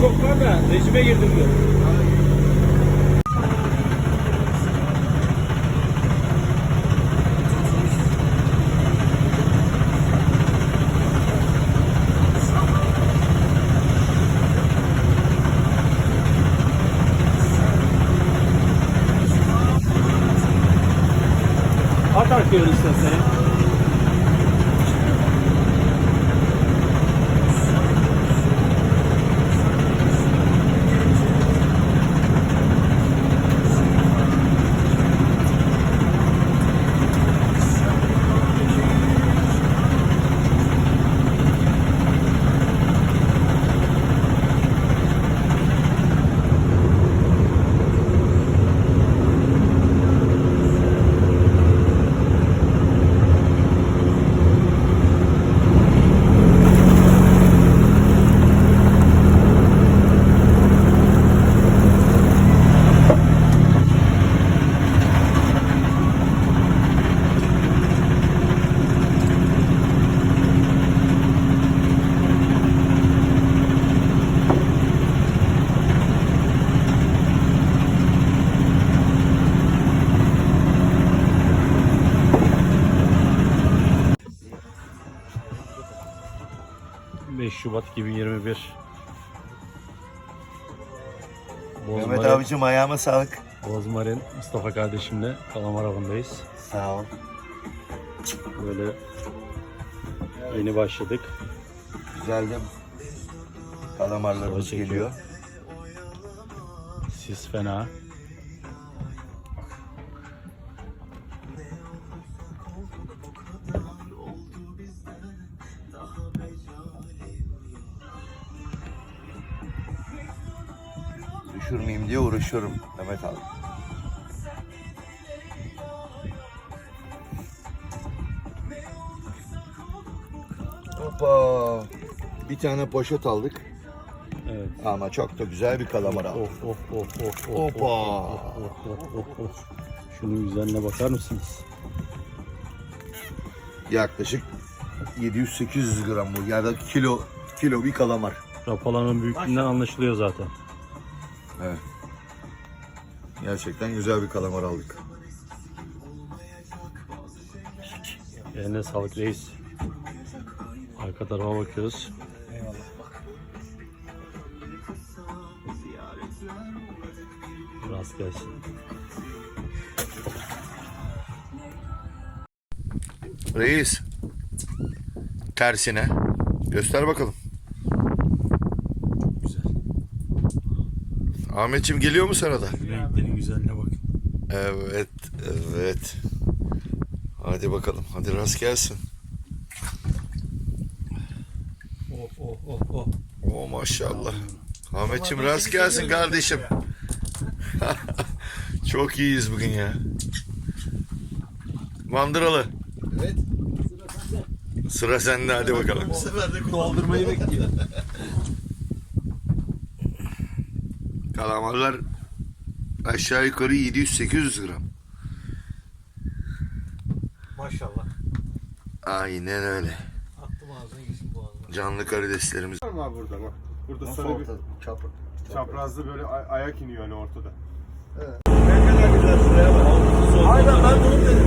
çok var da rejime girdim diyor. Atak diyoruz istasyonu. ...5 Şubat 2021 Mehmet Bozmarin, abicim ayağıma sağlık. Bozmarin Mustafa kardeşimle kalamar avındayız. Sağ ol. Böyle yeni başladık. Güzel de kalamarlarımız geliyor. Sis fena. Düşürmeyeyim diye uğraşıyorum Mehmet abi. Hoppa. Bir tane poşet aldık Evet. ama çok da güzel bir kalamar aldık. Of of of of of. Hoppa. Of, of, of, of, of. Şunun güzelliğine bakar mısınız? Yaklaşık 700-800 gram bu ya da kilo kilo bir kalamar. Rapalanın büyüklüğünden anlaşılıyor zaten. Evet. Gerçekten güzel bir kalamar aldık. Eline sağlık reis. Arka tarafa bakıyoruz. Rast gelsin. Reis. Tersine. Göster bakalım. Ahmetçim geliyor mu sana da? Renklerin güzelliğine bakın. Evet, evet. Hadi bakalım. Hadi rast gelsin. Oh oh oh oh. Oo maşallah. Ahmetçim rast gelsin kardeşim. Çok iyiyiz bugün ya. Mandıralı. Evet. Sıra sende hadi bakalım. Bu sefer de doldurmayı bekliyor. Kalamarlar aşağı yukarı 700-800 gram. Maşallah. Aynen öyle. Aklım ağzına geçin boğazına. Canlı karideslerimiz. Var mı burada bak. Burada Nasıl sarı bir çapraz. çaprazlı böyle ay ayak iniyor hani ortada. Evet. Ne kadar güzel şuraya bak. Aynen ben bunu dedim.